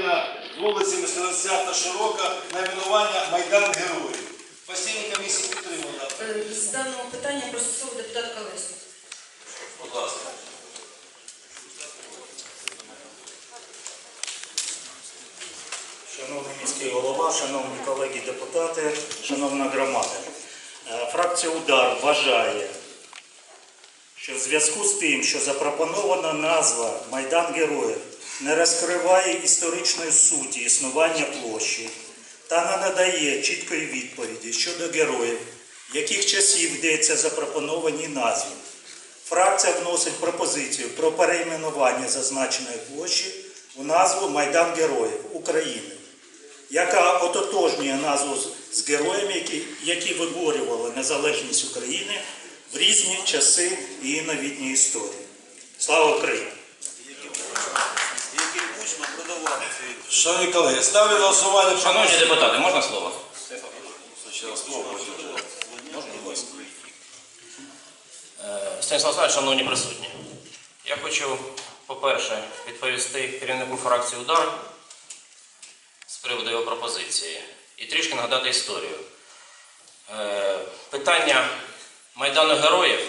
Леніна з вулиці Мисливця та Широка найменування Майдан Героїв. Постійна комісія підтримала. Е, З даного питання просить слово депутат Колесник. Будь ласка. Шановний міський голова, шановні колеги депутати, шановна громада. Е, Фракція Удар вважає, що в зв'язку з тим, що запропонована назва Майдан Героїв не розкриває історичної суті існування площі та не надає чіткої відповіді щодо героїв, яких часів йдеться запропонованій назві. Фракція вносить пропозицію про перейменування зазначеної площі у назву Майдан Героїв України, яка ототожнює назву з- з героями, які, які виборювали незалежність України в різні часи її новітньої історії. Слава Україні! Шановні колеги, ставлю на голосування. Шановні депутати, можна слово? Станіслав Славович, шановні присутні. Я хочу, по-перше, відповісти керівнику фракції Удар з приводу його пропозиції і трішки нагадати історію. Е, Питання Майдану Героїв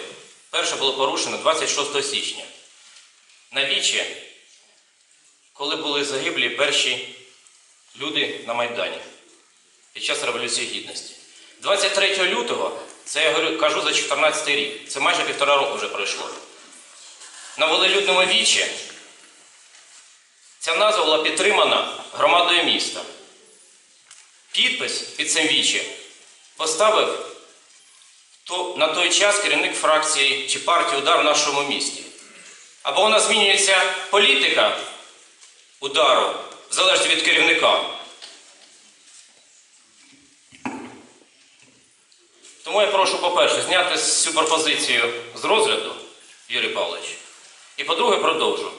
перше було порушено 26 січня. На вічі, коли були загиблі перші люди на Майдані під час Революції Гідності. 23 лютого, це я говорю, кажу за 14 рік, це майже півтора року вже пройшло. На волелюдному вічі ця назва була підтримана громадою міста. Підпис під цим вічі поставив на той час керівник фракції чи партії удар в нашому місті. Або вона змінюється політика удару, залежить від керівника. Тому я прошу, по-перше, зняти цю пропозицію з розгляду, Юрій Павлович. І по-друге, продовжу.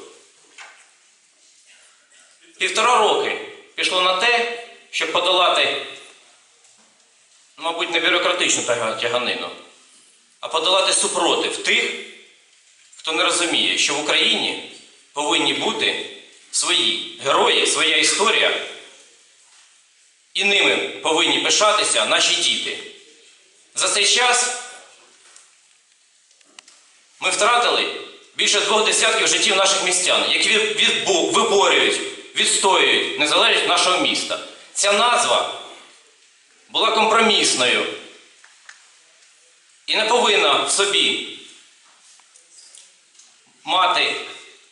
Півтора роки пішло на те, щоб подолати, мабуть, не бюрократичну тяганину, а подолати супротив тих, хто не розуміє, що в Україні повинні бути свої герої, своя історія, і ними повинні пишатися наші діти. За цей час ми втратили більше двох десятків життів наших містян, які виборюють, відстоюють незалежність нашого міста. Ця назва була компромісною і не повинна в собі мати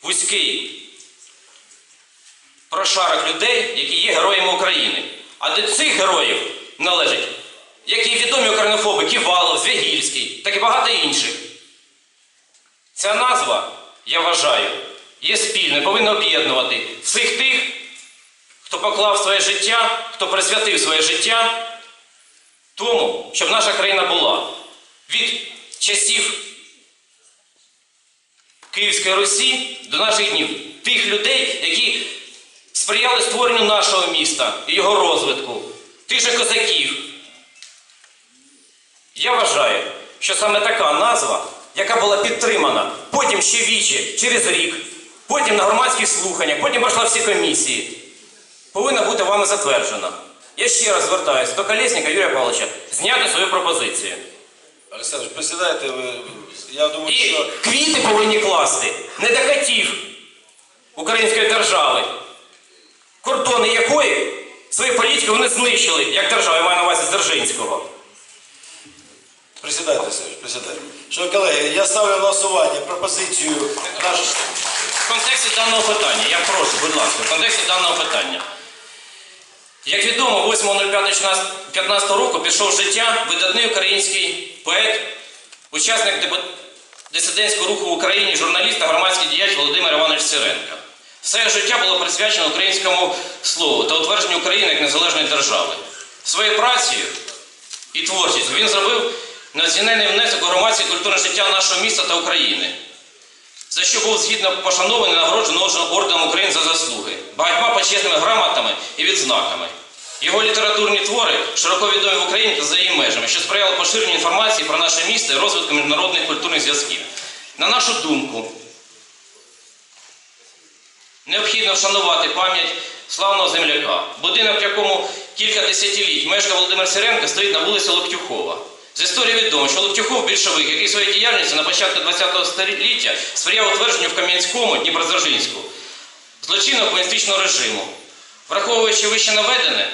вузький прошарок людей, які є героями України. А до цих героїв належать як і відомі українофоби Ківалов, Звягільський, так і багато інших. Ця назва, я вважаю, є спільною, повинна об'єднувати всіх тих, хто поклав своє життя, хто присвятив своє життя тому, щоб наша країна була від часів Київської Русі до наших днів. Тих людей, які сприяли створенню нашого міста і його розвитку, тих же козаків. Я вважаю, що саме така назва, яка була підтримана потім ще вічі через рік, потім на громадських слуханнях, потім пройшла всі комісії, повинна бути вами затверджена. Я ще раз звертаюся до Колєсника Юрія Павловича зняти свою пропозицію. Олександр, присідайте, ви, я думаю, І що квіти повинні класти не до котів української держави, кордони якої свої політики вони знищили, як держава, я маю на увазі Дзержинського. присідайте, Сергій, присідайте. Шановні колеги, я ставлю на голосування пропозицію нашої. В контексті даного питання, я прошу, будь ласка, в контексті даного питання. Як відомо, 8.05.15 року пішов з життя видатний український поет, учасник дисидентського руху в Україні, журналіст та громадський діяч Володимир Іванович Сиренко. Все життя було присвячено українському слову та утвердженню України як незалежної держави. Своєю працею і творчістю він зробив неоцінений внесок у громадське культурне життя нашого міста та України за що був згідно пошанований нагороджений орденом України за заслуги, багатьма почесними грамотами і відзнаками. Його літературні твори широко відомі в Україні та за її межами, що сприяло поширенню інформації про наше місто і розвитку міжнародних культурних зв'язків. На нашу думку, необхідно вшанувати пам'ять славного земляка. Будинок, в якому кілька десятиліть мешкав Володимир Сиренко, стоїть на вулиці Локтюхова. З історії відомо, що Локтюхов більшовик, який своєю діяльністю на початку ХХ століття сприяв утвердженню в Кам'янському, Дніпродзержинську, злочинного комуністичного режиму. Враховуючи вище наведене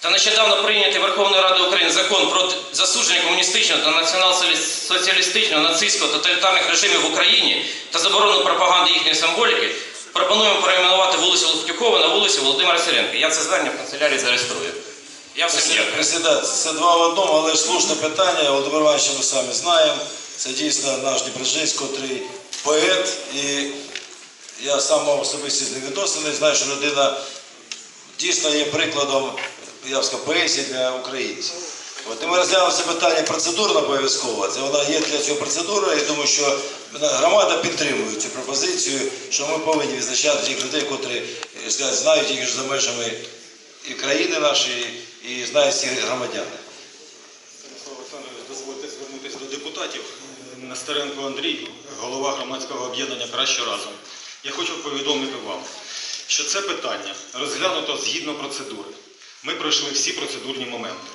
та нещодавно прийнятий Верховною Радою України закон про засудження комуністичного та націонал-соціалістичного нацистського тоталітарних режимів в Україні та заборону пропаганди їхньої символіки, пропонуємо перейменувати вулицю Локтюкова на вулицю Володимира Сиренка. Я це звернення в канцелярії зареєструю. Я все дякую. Президент, це два в одному, але слушне питання. Володимир Іванович, ми самі знаємо. Це дійсно наш Дніпродзержинський, котрий поет. І я сам мав особисті з ним відносини, знаю, що людина дійсно є прикладом я б сказав, поезії для українців. От і ми розглянули це питання процедурно обов'язково. Це вона є для цього процедура. Я думаю, що громада підтримує цю пропозицію, що ми повинні відзначати тих людей, котрі е, сказати, знають їх за межами і країни нашої, і знають всі громадяни. Станіслав Олександрович, дозвольте звернутися до депутатів. Нестеренко Андрій, голова громадського об'єднання Краще разом. Я хочу повідомити вам, що це питання розглянуто згідно процедури. Ми пройшли всі процедурні моменти.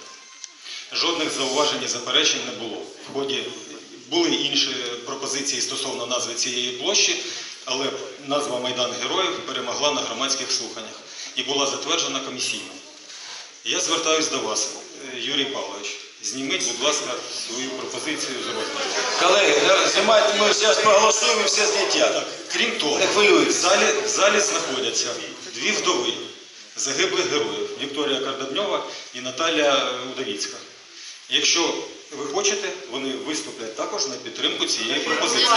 Жодних зауважень і заперечень не було. В ході були інші пропозиції стосовно назви цієї площі, але назва Майдан Героїв перемогла на громадських слуханнях і була затверджена комісійно. Я звертаюсь до вас, Юрій Павлович. Зніміть, будь ласка, свою пропозицію з розгляду. Колеги, я- знімайте, ми зараз проголосуємо і все зняття. Крім того, в залі, в залі знаходяться дві вдови загиблих героїв Вікторія Кардабньова і Наталія Удовіцька. Якщо ви хочете, вони виступлять також на підтримку цієї пропозиції.